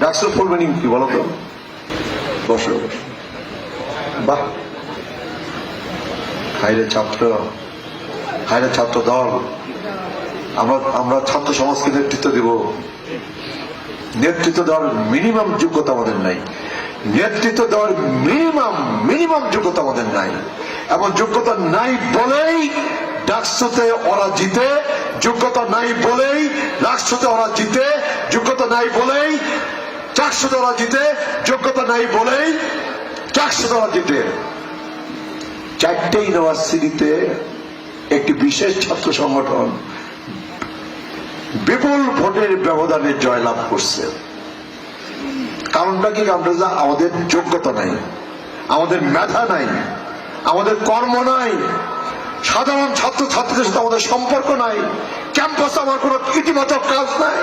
ডাকসুর full meaning কি বলো তো বসো বাহ হাইরে ছাত্র হাইরে ছাত্র দল আমরা আমরা ছাত্র সমাজকে নেতৃত্ব দেব নেতৃত্ব দেওয়ার মিনিমাম যোগ্যতা আমাদের নাই নেতৃত্ব দেওয়ার মিনিমাম মিনিমাম যোগ্যতা আমাদের নাই এমন যোগ্যতা নাই বলেই ডাকসুতে ওরা জিতে যোগ্যতা নাই বলেই রাষ্ট্রতে ওরা জিতে যোগ্যতা নাই বলেই চারশোতে ওরা জিতে যোগ্যতা নাই বলেই চারশোতে ওরা জিতে চারটে ইউনিভার্সিটিতে একটি বিশেষ ছাত্র সংগঠন বিপুল ভোটের ব্যবধানে জয়লাভ করছে। কারণটা কি? যা আমাদের যোগ্যতা নাই, আমাদের মেধা নাই, আমাদের কর্ম নাই, সাধারণ ছাত্র ছাত্রীদের সাথে আমাদের সম্পর্ক নাই, ক্যাম্পাসে আমার কোনো ইতিবাচক কাজ নাই।